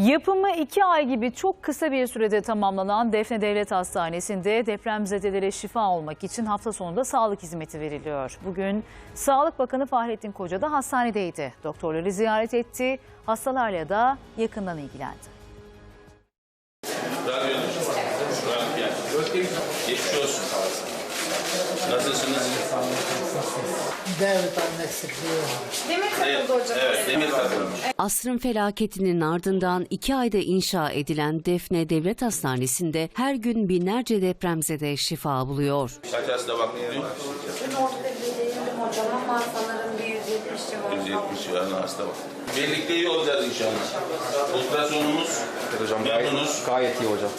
Yapımı iki ay gibi çok kısa bir sürede tamamlanan Defne Devlet Hastanesi'nde depremzedelere şifa olmak için hafta sonunda sağlık hizmeti veriliyor. Bugün Sağlık Bakanı Fahrettin Koca da hastanedeydi. Doktorları ziyaret etti, hastalarla da yakından ilgilendi. Geçmiş olsun. Nasılsınız? Devlet evet demir takılmış. Asrın felaketinin ardından iki ayda inşa edilen Defne Devlet Hastanesi'nde her gün binlerce depremzede şifa buluyor. Kaç hasta bakılıyor? Dün orada bildiğim hocam ama sanırım bir 170 civarında. 170 civarında hasta var. Birlikte iyi olacağız inşallah. Ultrasonumuz Hocam memnunuz. gayet, gayet iyi hocam.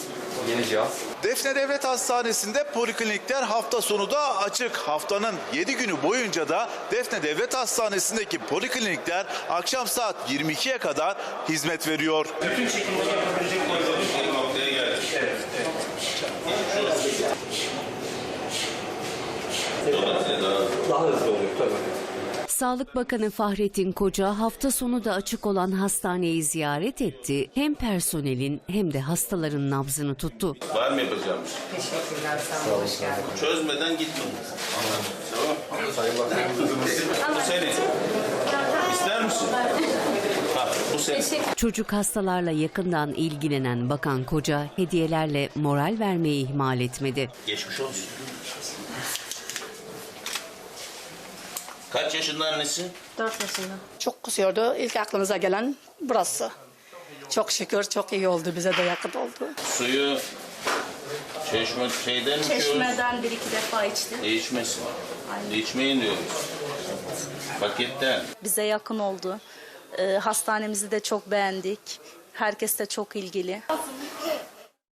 Yeni cihaz. Defne Devlet Hastanesi'nde poliklinikler hafta sonu da açık. Haftanın 7 günü boyunca da Defne Devlet Hastanesi'ndeki poliklinikler akşam saat 22'ye kadar hizmet veriyor. Bütün çekimleri yapabilecek bir noktaya geldik. Evet. Daha hızlı oluyor tabii. Sağlık Bakanı Fahrettin Koca hafta sonu da açık olan hastaneyi ziyaret etti. Hem personelin hem de hastaların nabzını tuttu. Var mı yapacağımız? Teşekkürler sağ olun. Hoş geldin. Çözmeden gitmeyin. Tamam. Bu senin. İster misin? Ha, bu senin. Çocuk hastalarla yakından ilgilenen Bakan Koca hediyelerle moral vermeyi ihmal etmedi. Geçmiş olsun. Kaç yaşında annesi? 4 yaşında. Çok kusuyordu. İlk aklımıza gelen burası. Çok şükür çok iyi oldu. Bize de yakın oldu. Suyu çeşme şeyden mi içiyoruz? Çeşmeden bir iki defa içti. E, içmesin. İçmeyin diyoruz. Paketten. bize yakın oldu. Ee, hastanemizi de çok beğendik. Herkes de çok ilgili.